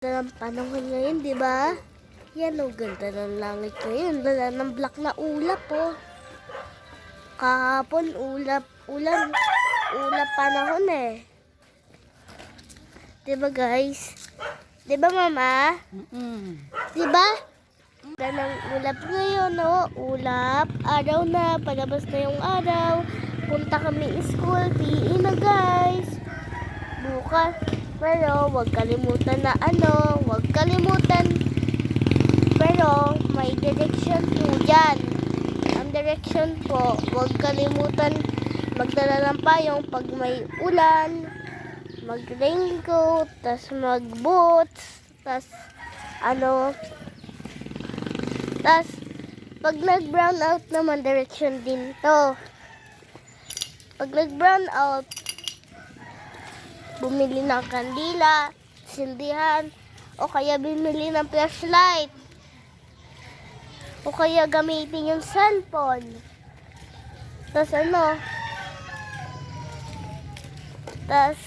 Ganda ng panahon ngayon, di ba? Yan o, ganda ng langit ngayon. Wala ng black na ulap po. Kahapon, ulap, ulan, ulap panahon eh. Di ba guys? Di ba mama? Mm-mm. Di ba? Ganda ng ulap ngayon, no? Ulap. Araw na, palabas na yung araw. Punta kami school, PE na guys. Bukas. Pero, wag kalimutan na ano, wag kalimutan. Pero, may direction po dyan. Ang direction po, wag kalimutan magdala ng payong pag may ulan, mag-raincoat, tas mag-boots, tas ano, tas pag nag-brown out naman, direction din to. Pag nag-brown out, bumili ng kandila, sindihan, o kaya bumili ng flashlight. O kaya gamitin yung cellphone. Tapos ano? Tapos,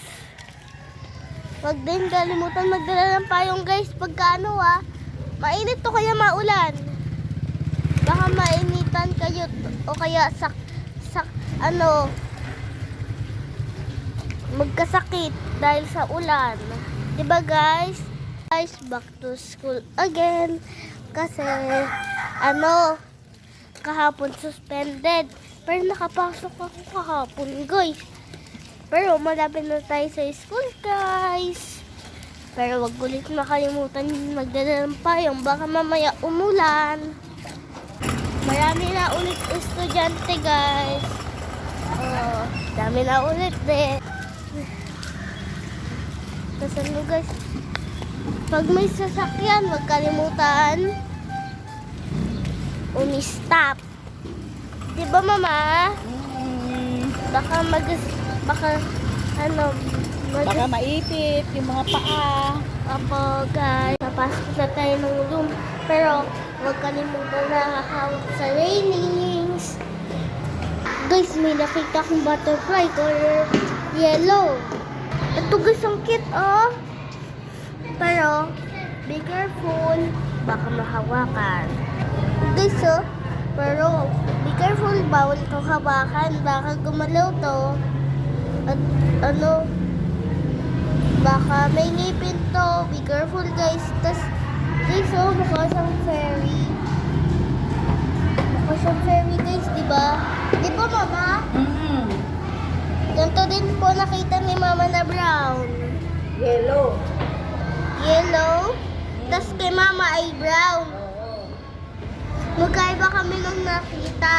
wag din kalimutan magdala ng payong guys pagka ano ah. Mainit to kaya maulan. Baka mainitan kayo o kaya sak, sak, ano, magkasakit dahil sa ulan. 'Di ba guys? Guys, back to school again. Kasi, ano, kahapon suspended. Pero nakapasok ako kahapon, guys. Pero malapit na tayo sa school, guys. Pero wag ulit makalimutan magdala ng payong. Baka mamaya umulan. Marami na ulit estudyante, guys. Oh, dami na ulit, eh. Tapos ano, guys? Pag may sasakyan, wag kalimutan umi-stop. Di ba, mama? Mm. Baka mag... Baka, ano, mag... Baka maipit yung mga paa. Apo, guys. Napasok na tayo ng room. Pero, huwag kalimutan na hawak sa railings. Guys, may nakita akong butterfly color yellow. Ito guys, ang cute, oh. Pero, be careful. Baka mahawakan. Guys, oh. Pero, be careful. Bawal itong hawakan. Baka gumalaw to. At, ano, Baka may ngipin to. Be careful guys. Tas, guys oh, mukha siyang fairy. Mukha siyang fairy guys, di ba? Di ba mama? Mm-mm. Ganito din po nakita ni mama na brown. Yellow. Yellow. Tas kay mama ay brown. Oo. Magkaiba kami nung nakita.